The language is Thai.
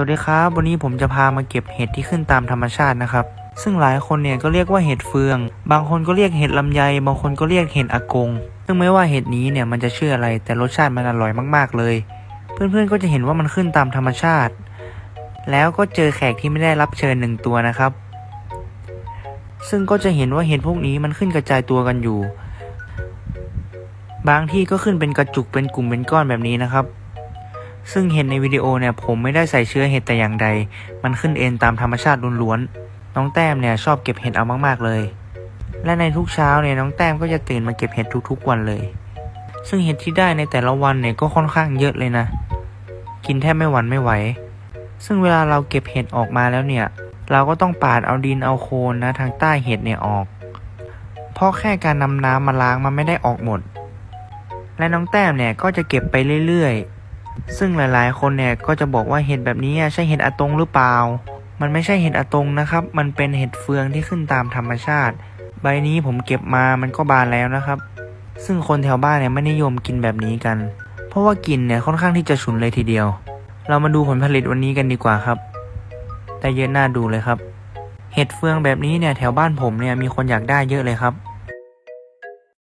สวัสดีครับ วันนี้ผมจะพามาเก็บเห็ดที่ขึ้นตามธรรมชาตินะครับ ซึ่งหลายคนเนี่ยก็เรียกว่าเห็ดเฟือง บางคนก็เรียกเห็ดลำไย บางคนก็เรียกเห็ดอากง ซึ่งไม่ว่าเห็ดนี้เนี่ยมันจะชื่ออะไร แต่รสชาติมันอร่อยมากๆเลย เพื่อนๆก็จะเห็นว่ามันขึ้นตามธรรมชาติ แล้วก็เจอแขกที่ไม่ได้รับเชิญหนึ่งตัวนะครับ ซึ่งก็จะเห็นว่าเห็ดพวกนี้มันขึ้นกระจายตัวกันอยู่ บางที่ก็ขึ้นเป็นกระจุกเป็นกลุ่มเป็นก้อนแบบนี้นะครับ ซึ่งเห็นในวิดีโอเนี่ยผมไม่ได้ใส่เชื้อเห็ดแต่อย่างใด มันขึ้นเองตามธรรมชาติล้วนๆ น้องแต้มเนี่ยชอบเก็บเห็ดเอามากๆเลย และในทุกเช้าเนี่ยน้องแต้มก็จะตื่นมาเก็บเห็ดทุกๆวันเลย ซึ่งเห็ดที่ได้ในแต่ละวันเนี่ยก็ค่อนข้างเยอะเลยนะ กินแทบไม่หวันไม่ไหว ซึ่งเวลาเราเก็บเห็ดออกมาแล้วเนี่ย เราก็ต้องปาดเอาดินเอาโคนนะทางใต้เห็ดเนี่ยออก เพราะแค่การนำน้ำมาล้างมันไม่ได้ออกหมด และน้องแต้มเนี่ยก็จะเก็บไปเรื่อยๆ ซึ่งหลายๆ คนเนี่ยก็จะบอกว่าเห็ดแบบนี้ใช่เห็ดอะตงหรือเปล่า มันไม่ใช่เห็ดอะตงนะครับ มันเป็นเห็ดเฟืองที่ขึ้นตามธรรมชาติ ใบนี้ผมเก็บมามันก็บานแล้วนะครับ ซึ่งคนแถวบ้านเนี่ยไม่นิยมกินแบบนี้กัน เพราะว่ากลิ่นเนี่ยค่อนข้างที่จะฉุนเลยทีเดียว เรามาดูผลผลิตวันนี้กันดีกว่าครับแต่เยอะน่าดูเลยครับ เห็ดเฟืองแบบนี้เนี่ยแถวบ้านผมเนี่ยมีคนอยากได้เยอะเลยครับ